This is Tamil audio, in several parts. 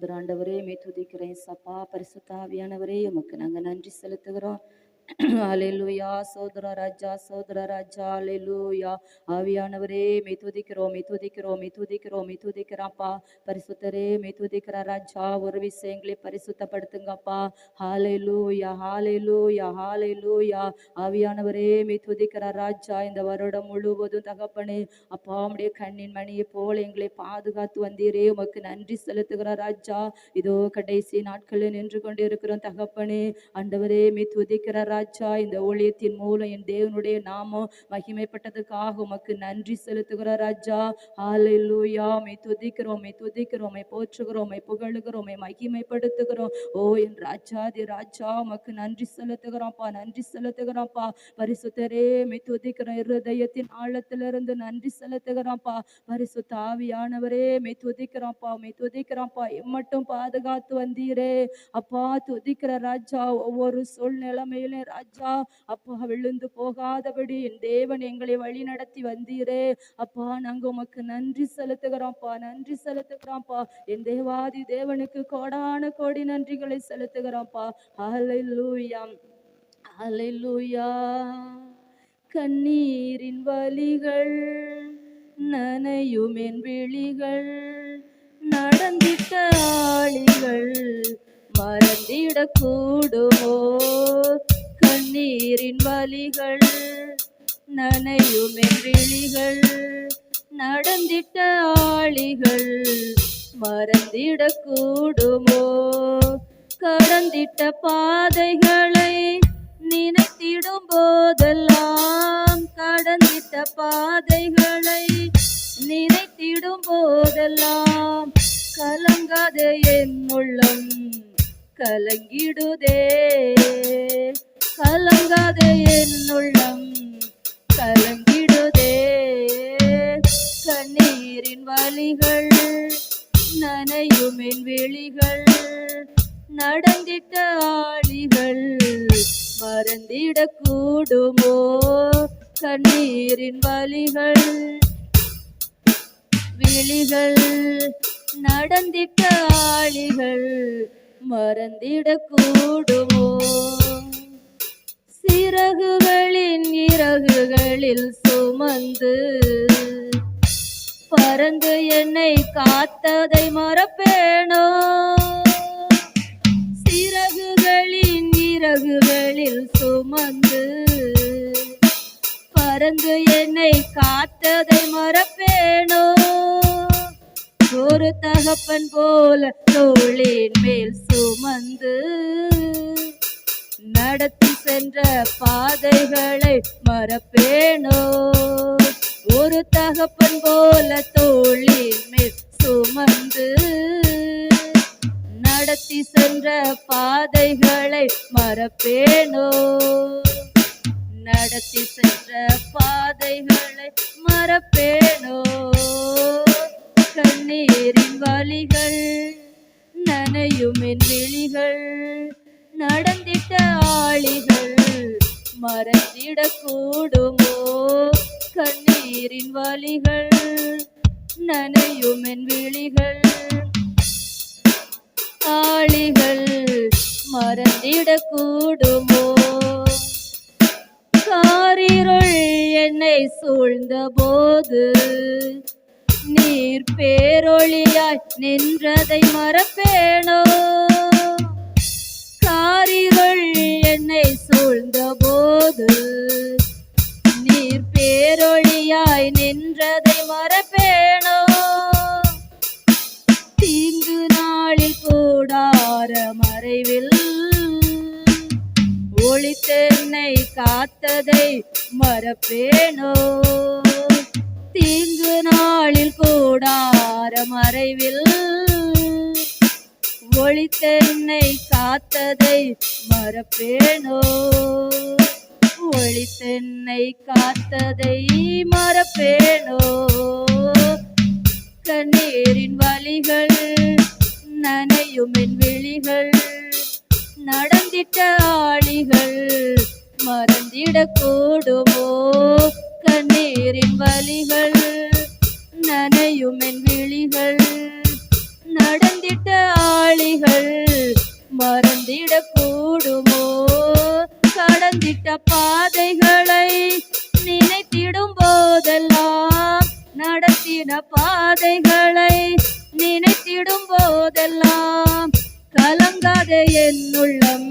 சோதர ஆண்டவரே மே துதிக்கிறேன் சப்பா பரிசுத்தாவியானவரே உமக்கு நாங்கள் நன்றி செலுத்துகிறோம். அலையிலுயா சோதர ராஜா சோதர ராஜா அலையிலுயா ஆவியானவரே மெய் துதிக்கிறோம் மெய் துதிக்கிறோம் மெய் துதிக்கிறோம் மெய் துதிக்கிறாப்பா. பரிசுத்தரே மெய் துதிக்கிற ராஜா ஒரு விஷயங்களை பரிசுத்தப்படுத்துங்கப்பா. ஹாலையிலுயா ஹாலையிலுயா ஹாலையிலுயா ஆவியானவரே மெய் துதிக்கிற ராஜா இந்த வருடம் முழுவதும் தகப்பனே அப்பா உடைய கண்ணின் மணியை போல எங்களை பாதுகாத்து வந்தீரே. உமக்கு நன்றி செலுத்துகிற ராஜா. இதோ கடைசி நாட்களில் நின்று கொண்டு இருக்கிறோம் தகப்பனே. அண்டவரே மெய் துதிக்கிற ராஜா இந்த ஊழியத்தின் மூலம் என் தேவனுடைய நாமம் மகிமைப்பட்டதுக்காக உமக்கு நன்றி செலுத்துகிற ராஜா. ஆலையிலூயா மே துதிக்கிறோம் மே துதிக்கிறோம் மே போற்றுகிறோம் மே புகழுகிறோம் மகிமைப்படுத்துகிறோம். ஓ என் ராஜாதி ராஜா உமக்கு நன்றி செலுத்துகிறோம்ப்பா நன்றி செலுத்துகிறோம்ப்பா. பரிசுத்தரே மை துதிக்கிறோம் இருதயத்தின் ஆழத்திலிருந்து நன்றி செலுத்துகிறோம்ப்பா. பரிசுத்த ஆவியானவரே மை துதிக்கிறோம்ப்பா மே துதிக்கிறோம்ப்பா. எம்மட்டும் பாதுகாத்து வந்தீரே. அப்பா துதிக்கிற ராஜா ஒவ்வொரு சூழ்நிலைமையிலும் ராஜா அப்பா விழுந்து போகாதபடி என் தேவன் எங்களை வழி நடத்தி வந்தீரே. அப்பா நாங்க உமக்கு நன்றி செலுத்துகிறோம்ப்பா நன்றி செலுத்துகிறோம்ப்பா என் தேவாதி தேவனுக்கு கோடான கோடி நன்றிகளை செலுத்துகிறோம்ப்பா அலை லூயாம் அலை லூயா கண்ணீரின் வலிகள் நனையும் என் விழிகள். நடந்திட்ட ஆளிகள் மறந்திடக்கூடுமோ? கண்ணீரின் வலிகள் நனையும் விழிகள் நடந்திட்ட ஆளிகள் மறந்திடக்கூடுமோ? கடந்திட்ட பாதைகளை நினைத்திடும் போதெல்லாம் கடந்திட்ட பாதைகளை நினைத்திடும் போதெல்லாம் கலங்காத என் உள்ளம் கலங்கிடுதே. கலங்காதே என் உள்ளம். கலங்கிடுதே. கண்ணீரின் வழிகள் நனையும் என் விழிகள். நடந்திட்ட ஆளிகள் மறந்திடக் கூடுமோ கண்ணீரின் வழிகள் விழிகள் நடந்திட்ட ஆளிகள் மறந்திடக் கூடுமோ சிறகுகளின் இறகுகளில் சுமந்து பறந்து என்னை காத்ததை மறப்பேனோ? சிறகுகளின் இறகுகளில் சுமந்து பறந்து என்னை காத்ததை மறப்பேனோ? ஒரு தகப்பன் போல தோளின் மேல் சுமந்து நடத்தி சென்ற பாதைகளை மறப்பேனோ? ஒரு தகப்பன் போல தோளின் மேல் சுமந்து நடத்தி சென்ற பாதைகளை மறப்பேனோ? நடத்தி சென்ற பாதைகளை மறப்பேனோ? கண்ணீரின் வழிகள் நனையும் என் விழிகள் நடந்திட்ட ஆளிகள் மறந்திடக் கூடுமோ கண்ணீரின் வழிகள் நனையும் என் விழிகள். ஆளிகள் மறந்திடக் கூடுமோ காரிருள் என்னை சூழ்ந்த போது நீர் பேரொழியாய் நின்றதை மறப்பேனோ? காரிருள் என்னை சூழ்ந்த போது நீர் பேரொழியாய் நின்றதை மறப்பேனோ? தீங்கு நாளில் கூடார மறைவில் ஒளித்தென்னை காத்ததை மறப்பேனோ? தீங்கு நாளில் கூடார மறைவில் ஒளித்தென்னை காத்ததை மறப்பேனோ? ஒளித்தென்னை காத்ததை மறப்பேனோ? கண்ணீரின் வழிகள் நனையும் என் விழிகள் நடந்திட்ட ஆளிகள் மறந்திடக்கூடுமோ கண்ணீரின் வழிகள் நனையும் என் விழிகள் நடந்திட்ட ஆளிகள் மறந்திட கூடுமோ கடந்திட்ட பாதைகளை நினைத்திடும் போதெல்லாம் நடத்தின பாதைகளை நினைத்திடும் போதெல்லாம் கலங்காத என்னுள்ளம்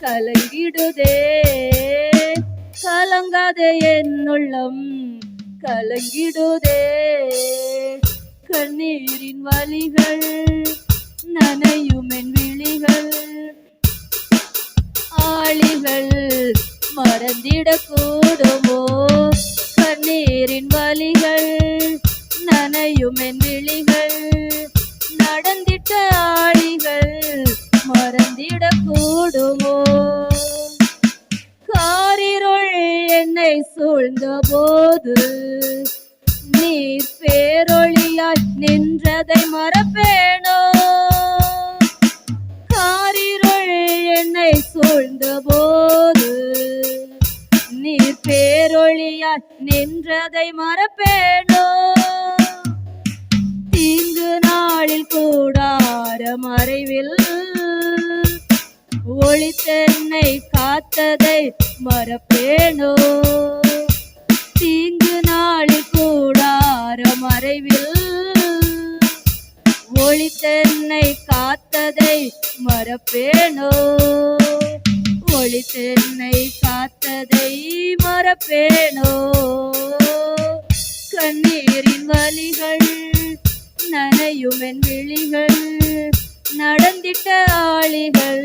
கலங்கிடுதே. கலங்காத என்னுள்ளம் கலங்கிடுதே. கண்ணீரின் வழிகள் நனையும் என் விழிகள். ஆளிகள் மறந்திடக்கூடுமோ? கண்ணீரின் வழிகள் நனையும் என் விழிகள். நடந்திட்ட ஆளிகள் மறந்திடக்கூடுமோ? காரிருள் என்னை சூழ்ந்த போது நீர் பேரொழியாய் நின்றதை மறப்பேனோ? காரிருள் என்னை சூழ்ந்த போது நீர் பேரொழியாய் நின்றதை மறப்பேனோ? தீங்கு நாளில் கூடார மறைவில் ஒளித்தென்னை காத்ததை மறப்பேனோ? தீங்கு கூடார ஒளி தென்னை காத்ததை மறப்பேனோ? ஒளி தென்னை காத்ததை மறப்பேனோ? கண்ணீரின் வலிகள் நனையுமென் விழிகள். நடந்திட்ட ஆளிகள்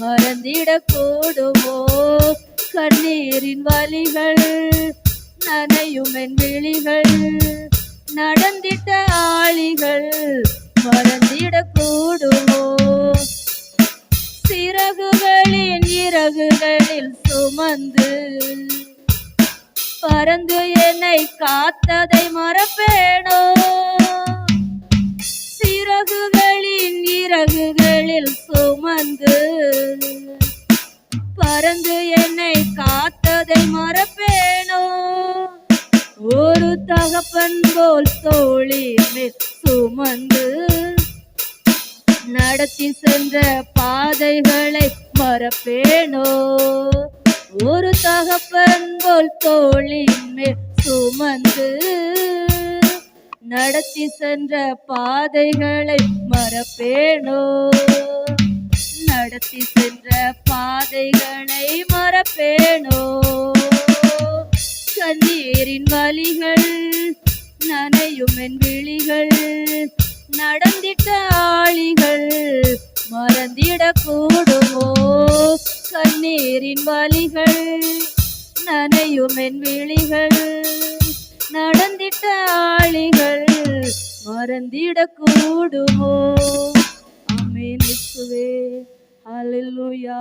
மறந்திடக்கூடுமோ? கண்ணீரின் வலிகள் நனையும் என் விழிகள். நடந்திட்ட ஆளிகள் மறந்திடக்கூடுமோ? சிறகுகளின் இறகுகளில் சுமந்து பறந்து என்னை காத்ததை மறப்பேனோ? சிறகுகளின் இறகுகளில் சுமந்து பறந்து என்னை காத்ததை மறப்பேனோ? ஒரு தகப்பன் போல் தோழி சுமந்து நடத்தி சென்ற பாதைகளை மறப்பேனோ? ஒரு தகப்பன் போல் தோளின் மேல் சுமந்து நடத்தி சென்ற பாதைகளை மறப்பேனோ? நடத்தி சென்ற பாதைகளை மறப்பேனோ? கண்ணீரின் வழிகள் நனையும் என் விழிகள் நடந்திட்ட ஆளிகள் மறந்திடக்கூடுமோ? கண்ணீரின் வழிகள் நனையும் என் விழிகள் நடந்திட்ட ஆளிகள் மறந்திடக்கூடுமோ? அமே நிற்குவே Haleluya.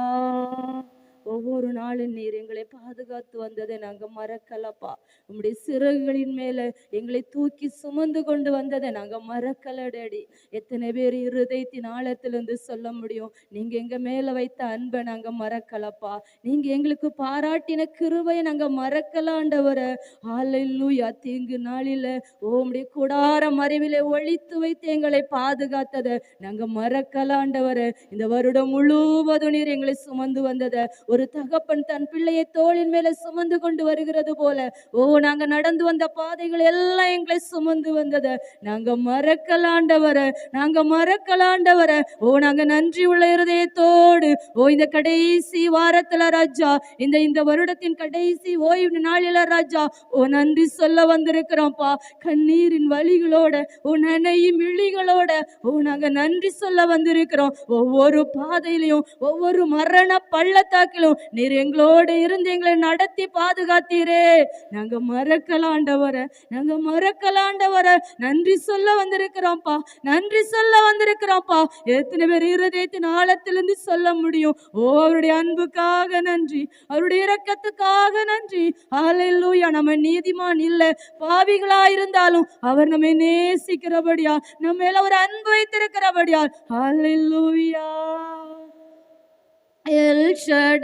ஒவ்வொரு நாளும் நீர் எங்களை பாதுகாத்து வந்ததை நாங்க மறக்கலப்பா. உம்முடைய சிறகுகளின் மேல எங்களை தூக்கி சுமந்து கொண்டு வந்ததை நாங்க மறக்கலடடி. எத்தனை பேர் இருதயத்தின் ஆழத்திலிருந்து சொல்ல முடியும்? நீங்க எங்க மேல வைத்த அன்பை நாங்க மறக்கலப்பா. நீங்க எங்களுக்கு பாராட்டின கிருவையை நாங்க மறக்கலாண்டவர ஆலையிலூயா தீங்கு நாளில உம்முடைய கூடார மறைவிலே ஒழித்து வைத்து எங்களை பாதுகாத்ததை நாங்க மறக்கலாண்டவர இந்த வருடம் முழுவதும் நீர் எங்களை சுமந்து வந்ததை ஒரு தகப்பன் தன் பிள்ளையை தோளின் மேல சுமந்து கொண்டு வருகிறது போல. ஓ நாங்க நடந்து வந்த பாதைகள் எல்லாம் எங்களை சுமந்து வந்தது. நாங்க மறக்கலாண்டவர நாங்க மறக்கலாண்டவர. ஓ நாங்க நன்றி உள்ள இருதயத்தோடு. ஓ இந்த கடைசி வாரத்துல ராஜா இந்த இந்த வருடத்தின் கடைசி ஓய்வு நாளில ராஜா ஓ நன்றி சொல்ல வந்திருக்கிறோம்ப்பா. கண்ணீரின் வழிகளோட ஓ நனையும் இழிகளோட ஓ நாங்க நன்றி சொல்ல வந்திருக்கிறோம். ஒவ்வொரு பாதையிலையும் ஒவ்வொரு மரண பள்ளத்தாக்கிலும் நீர் எங்களோடு இருந்து எங்களை நடத்தி பாதுகாத்தீரே. நாங்க மறக்கலாண்டவர நாங்க மறக்கலாண்டவர. நன்றி சொல்ல வந்திருக்கிறோம்ப்பா நன்றி சொல்ல வந்திருக்கிறோம்ப்பா. எத்தனை பேர் இருதயத்தின் ஆழத்திலிருந்து சொல்ல முடியும்? ஓ அவருடைய அன்புக்காக நன்றி அவருடைய இரக்கத்துக்காக நன்றி. ஹalleluya நம்ம நீதிமான் இல்லை பாவிகளா இருந்தாலும் அவர் நம்மை நேசிக்கிறபடியா நம்ம மேல ஒரு அன்பு வைத்திருக்கிறபடியா ஹalleluya. எல் ஷடாய்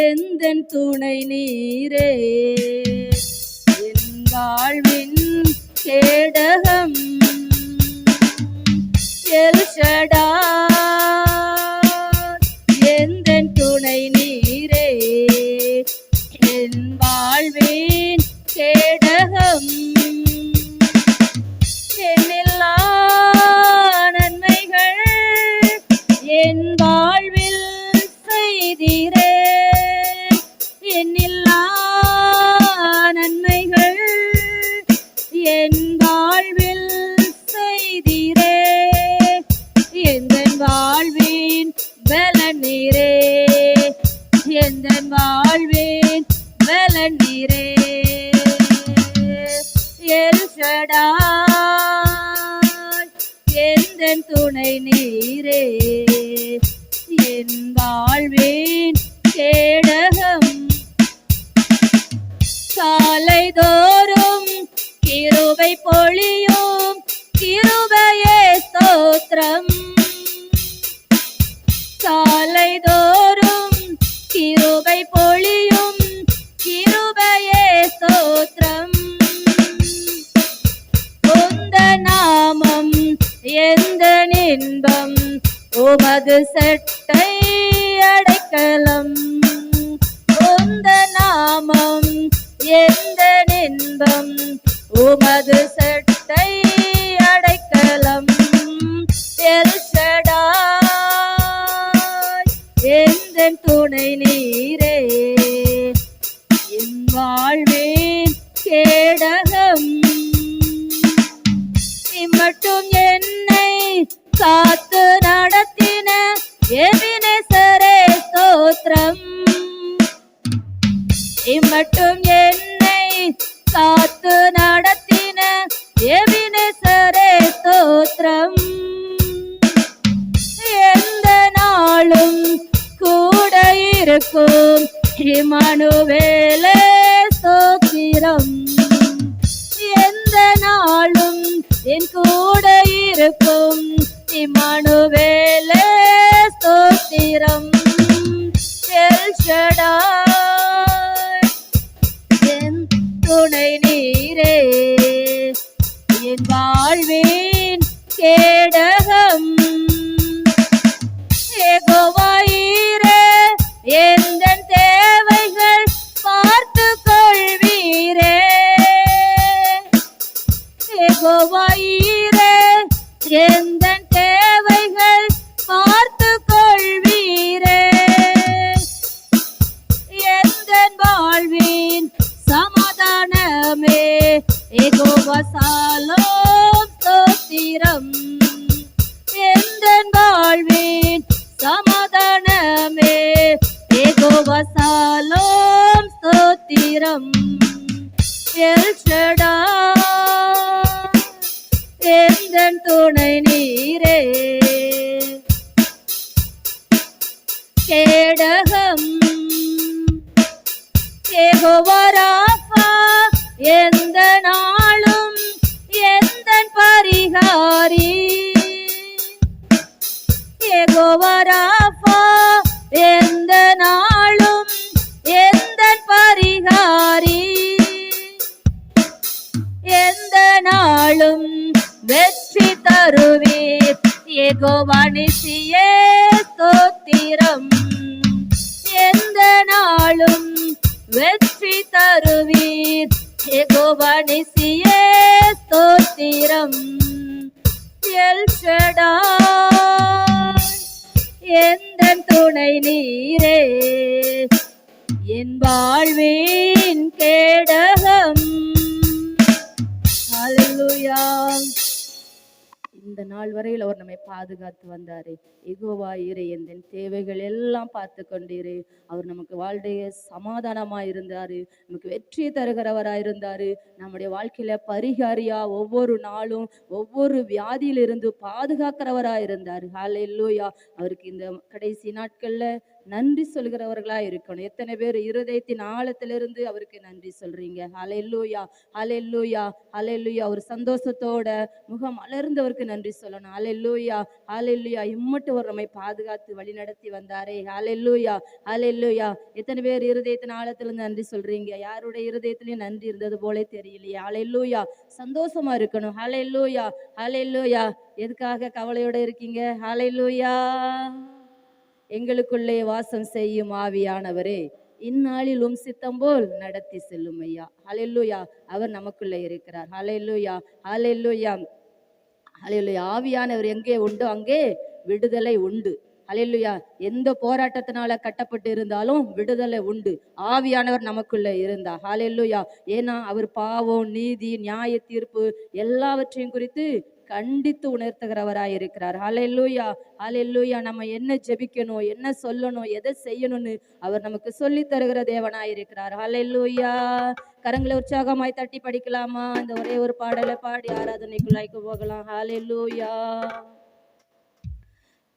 எந்தன் துணை நீரே என் வாழ்வின் கேடகம் நீரே உமது செட்டை அடைக்கலம். உந்த நாமம் எந்த இன்பம் உமது செட்டை அடைக்கலம். எல்ஷடாய் எந்த துணை நீரே? என் வாழ்வேன் கேடகம். நீ மட்டும் என்னை காத்து மட்டும் என்னை காத்து நடத்தின எபினேசரே தோத்திரம் எந்த நாளும் கூட இருக்கும் இமனுவேலே சோத்திரம் எந்த நாளும் என் கூட இருக்கும் இமனுவேலே ஸ்தோத்திரம். எல்ஷடாய் துணை நீரே. என் வாழ்வேன் கேட வாழ்வின் சமாதானமே ஏகோவசாலோம் ஸ்தோத்திரம் எல்ஷடாய் எந்த துணை நீரே கேடகம் ஏகோவராப்பா ஏகோவராப்பா எந்த நாளும் எந்த பரிகாரி? எந்த நாளும் வெற்றி தருவீர்? ஏகோவானிசியே தோத்திரம் எந்த நாளும் வெற்றி தருவீர்? எகோவனிசியே தோத்திரம் எல் எல்ஷடாய் எந்தன் துணை நீரே? என் வாழ்வின் கேடகம். ஹalleluya. இந்த நாள் வரையில் அவர் நம்மை பாதுகாத்து வந்தார். எகோவா இறை எந்த தேவைகள் எல்லாம் பார்த்து கொண்டீரு. அவர் நமக்கு வாழ்டைய சமாதானமாக இருந்தார். நமக்கு வெற்றி தருகிறவராக இருந்தார் நம்முடைய வாழ்க்கையில் பரிகாரியாக ஒவ்வொரு நாளும் ஒவ்வொரு வியாதியிலிருந்து பாதுகாக்கிறவராக இருந்தார் ஹalleluya அவருக்கு இந்த கடைசி நாட்களில் நன்றி சொல்கிறவர்களா இருக்கணும். எத்தனை பேர் இருதயத்தின் ஆழத்திலிருந்து அவருக்கு நன்றி சொல்றீங்க. அலையல்லூயா அலையல்லூயா அலையல்லூயா ஒரு சந்தோஷத்தோட முகம் அலர்ந்தவருக்கு நன்றி சொல்லணும். அலையல்லூயா அலையல்லூயா இம்மட்டு ஒரு நம்மை பாதுகாத்து வழி நடத்தி வந்தாரே. அலையல்லூயா அலையல்லூயா எத்தனை பேர் இருதயத்தின் ஆழத்திலிருந்து நன்றி சொல்றீங்க? யாருடைய இருதயத்திலையும் நன்றி இருந்தது போலே தெரியலையா. அலையல்லூயா சந்தோஷமா இருக்கணும். அலையல்லூயா அலையல்லூயா எதுக்காக கவலையோட இருக்கீங்க? ஹalleluya. எங்களுக்குள்ளே வாசம் செய்யும் ஆவியானவரே இந்நாளிலும் சித்தம் போல் நடத்தி செல்லும் ஐயா ஹalleluya. அவர் நமக்குள்ளே இருக்கிறார். ஹalleluya. ஹalleluya. ஹலெல்லுயா ஆவியானவர் எங்கே உண்டோ அங்கே விடுதலை உண்டு. அல்லேலூயா எந்த போராட்டத்தினால கட்டப்பட்டு இருந்தாலும் விடுதலை உண்டு. ஆவியானவர் நமக்குள்ள இருந்தா ஹalleluya. ஏன்னா அவர் பாவம் நீதி நியாய தீர்ப்பு எல்லாவற்றையும் குறித்து கண்டித்து உணர்த்துகிறவராய் இருக்கிறார். ஹலெல்லூயா ஹலெல்லூயா நம்ம என்ன ஜெபிக்கணும் என்ன சொல்லணும் எதை செய்யணும்னு அவர் நமக்கு சொல்லி தருகிற தேவனாய் இருக்கிறார். ஹலெல்லூயா கரங்களை உற்சாகமாய் தட்டி படிக்கலாமா? இந்த ஒரே ஒரு பாடலை பாடி ஆராதனைக்குள்ளாய்க்கு போகலாம். ஹலெல்லூயா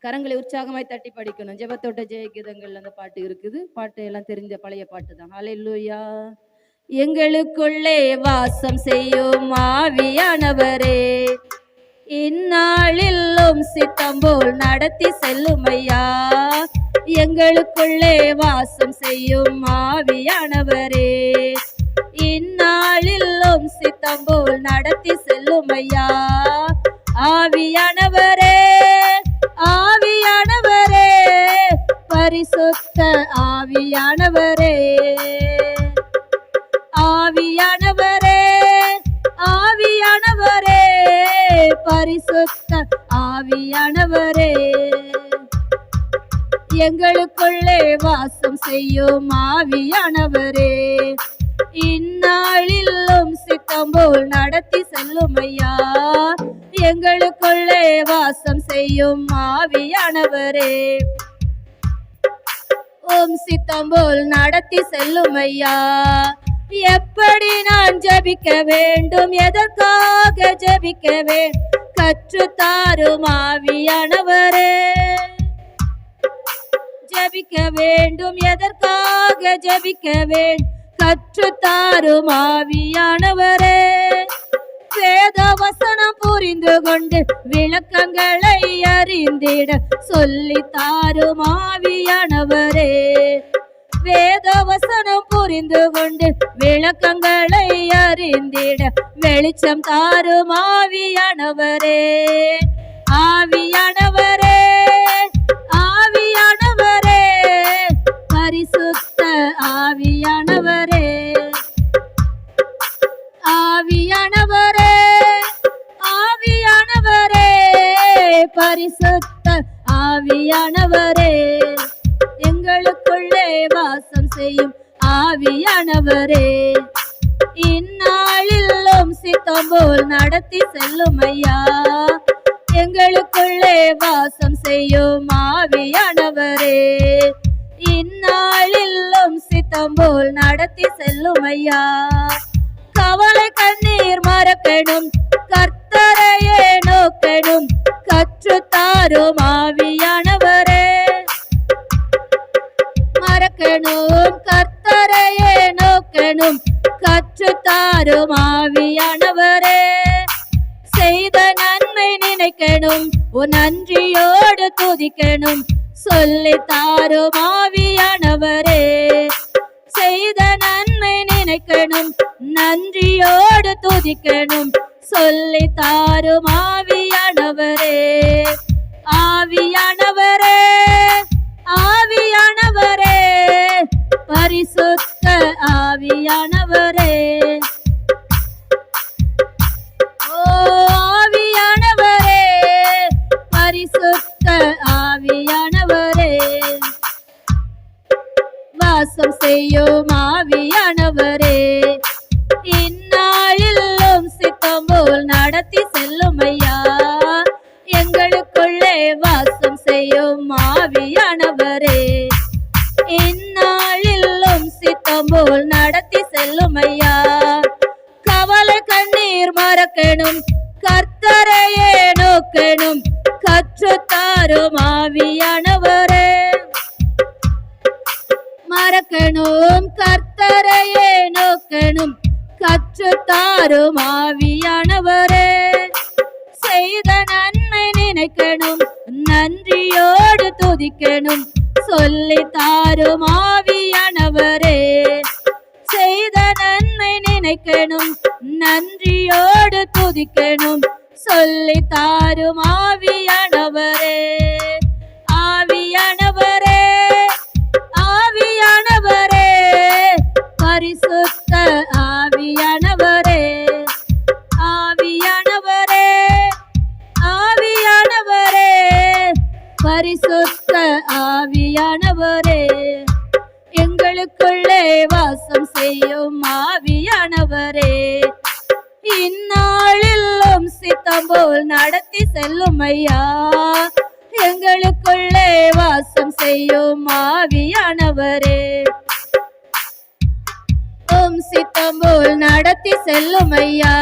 கரங்களை உற்சாகமாய் தட்டி படிக்கணும். ஜெபத்தோட்ட ஜெயகீதங்கள் அந்த பாட்டு இருக்குது. பாட்டு எல்லாம் தெரிஞ்ச பழைய பாட்டு தான். ஹலெல்லூயா எங்களுக்குள்ளே வாசம் செய்யும் ஆவியானவரே. இந்நாளிலும் சித்தம் போல் நடத்தி செல்லும் ஐயா எங்களுக்குள்ளே வாசம் செய்யும் ஆவியானவரே. இந்நாளிலும் சித்தம் போல் நடத்தி செல்லும் ஐயா ஆவியானவரே ஆவியானவரே பரிசுத்த ஆவியானவரே. ஆவியானவரே ஆவியானவரே. பரிசுத்த ஆவியானவரே. எங்களுக்குள்ளே வாசம் செய்யும் ஆவியானவரே. இந்நாளிலும் சித்தம் போல் நடத்தி செல்லும் ஐயா. எங்களுக்குள்ளே வாசம் செய்யும் ஆவியானவரே. ஓம் சித்தம் போல் நடத்தி செல்லும் ஐயா. எப்படி நான் ஜபிக்க வேண்டும்? எதற்காக ஜபிக்கவே வேண்டும்? கற்று தாரும் ஆவியானவரே. ஜெபிக்க வேண்டும். எதற்காக ஜெபிக்க வேண்டும்? கற்று தாரும் ஆவியானவரே. வேத வசனம் புரிந்து கொண்டு விளக்கங்களை அறிந்திட சொல்லி தாரும் ஆவியானவரே. வேத வசனம் புரிந்து கொண்டு விளக்கங்களை அறிந்திட வெளிச்சம் தாரும் ஆவியானவரே. ஆவியானவரே ஆவியானவரே பரிசுத்த ஆவியானவரே. ஆவியானவரே ஆவியானவரே பரிசுத்த ஆவியானவரே. செய்யும் ஆவியானவரே. இந்நாளிலும் சித்தம் போல் நடத்தி செல்லும் ஐயா. எங்களுக்குள்ளே வாசம் செய்யும் ஆவியானவரே. இந்நாளிலும் சித்தம் போல் நடத்தி செல்லும் ஐயா. கவலை கண்ணீர் மறக்கணும் கர்த்தரையே நோக்கணும் கற்றுத்தாரும் ஆவியானவரே. மறக்கணும் கர்த்தரையே நோக்கணும். கற்று தாரும் ஆவியானவரே. செய்த நன்மை நினைக்கணும் உன் நன்றியோடு துதிக்கணும். சொல்லி தாரும் ஆவியானவரே. செய்த நன்மை நினைக்கணும் நன்றியோடு துதிக்கணும். சொல்லி தாரும் ஆவியானவரே. ஆவியானவரே ஆவியானவரே. பரிசுத்த ஆவியானவரே. ஓ ஆவியானவரே பரிசுத்த ஆவியானவரே. வாசம் செய்யும் ஆவியானவரே. நன்றியோடு துதிக்கணும். சொல்லி தாரும் போல் நடத்தி செல்லும் ஐயா. எங்களுக்குள்ளே வாசம் செய்யும் ஆவியானவரே. ஓம் சித்தம் போல் நடத்தி செல்லும் ஐயா.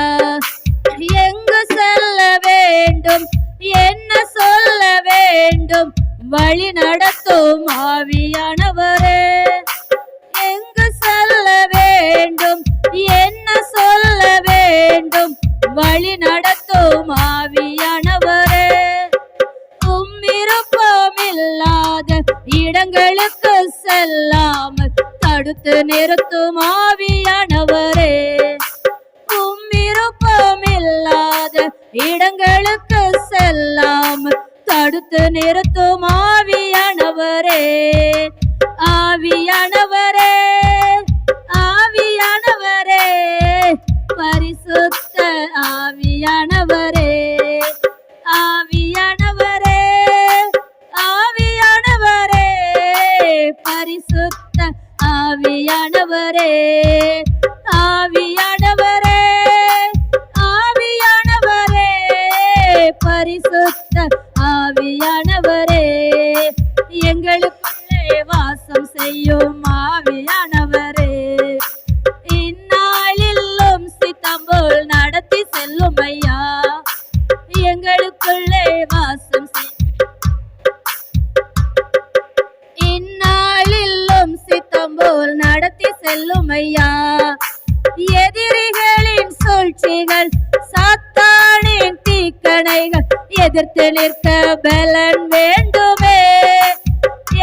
தீக்கணைகள் எதிர்த்து நிற்க பலன் வேண்டுமே.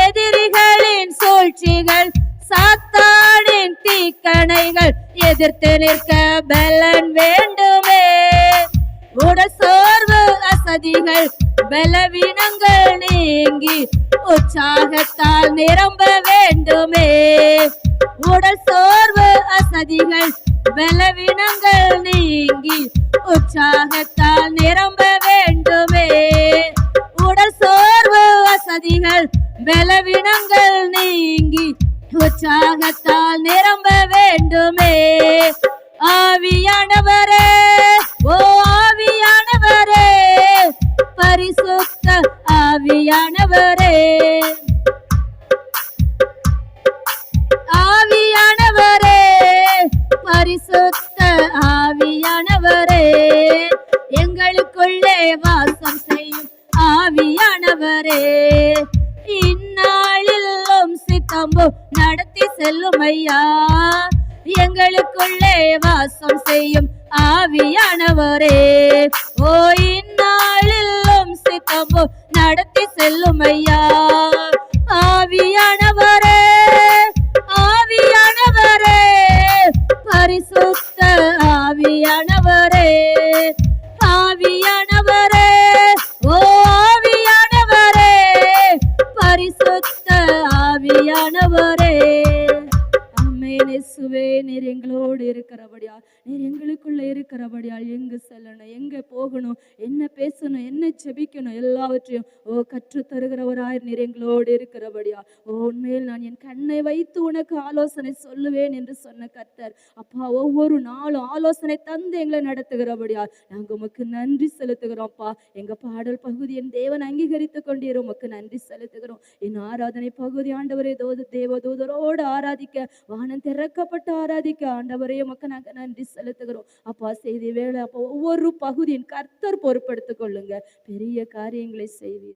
எதிரிகளின் சூழ்ச்சிகள் சாத்தானின் தீக்கணைகள் எதிர்த்து நிற்க பலன் வேண்டுமே. உட சோர்வு அசதிகள் பலவீனங்கள் நீங்கி உற்சாகத்தால் நிரம்ப வேண்டுமே. உடல் சோர்வு அசதிகள் பலவீனங்கள் நீங்கி உற்சாகத்தால் நிரம்ப வேண்டுமே. உடல் சோர்வு வசதிகள் பலவீனங்கள் நீங்கி உற்சாகத்தால் நிரம்ப வேண்டுமே. ஆவியானவரே ஓ ஆவியானவரே பரிசுத்த ஆவியானவரே. எங்களுக்குள்ளே வாசம் செய்யும் ஆவியானவரே. இந்நாளிலும் சித்தம்பு நடத்தி செல்லும் ஐயா. எங்களுக்குள்ளே வாசம் செய்யும் ஆவியானவரே. ஓ இந்நாளிலும் சித்தம்பு நடத்தி செல்லும் ஐயா. ஆவியானவரே ஆவியானவரே. பரிசு ஆவியானவரே ஆவியானவரே ஓ ஆவியானவரே பரிசுத்த ஆவியானவரே. இயேசுவே நீர் எங்களோடு இருக்கிறபடியால் நீர் எங்களுக்குள்ள இருக்கிறபடியால் எங்கு செல்லணும் எங்க போகணும் என்ன பேசணும் என்ன செபிக்கணும் எல்லாவற்றையும். ஓ கற்று தருகிறவராய் நீர் எங்களோடு இருக்கிறபடியா. ஓ உண்மையில் நான் என் கண்ணை வைத்து உனக்கு ஆலோசனை சொல்லுவேன் என்று சொன்ன கர்த்தர். அப்பா ஒவ்வொரு நாளும் ஆலோசனை தந்து எங்களை நடத்துகிறபடியா. நாங்கள் உமக்கு நன்றி செலுத்துகிறோம்ப்பா எங்க பாடல் பகுதி என் தேவன் அங்கீகரித்துக் கொண்டீர். உமக்கு நன்றி செலுத்துகிறோம். என் ஆராதனை பகுதி ஆண்டவரே தோது தேவதூதரோடு ஆராதிக்க வானம் திறக்கப்பட்டு ஆராதிக்க ஆண்டவரே உமக்கு நாங்கள் நன்றி செலுத்துகிறோம். அப்பா செய்தி வேலை அப்போ ஒவ்வொரு பகுதியின் கர்த்தர் பொறுப்படுத்திக் கொள்ளுங்க. பெரிய காரியங்களை செய்வீர்.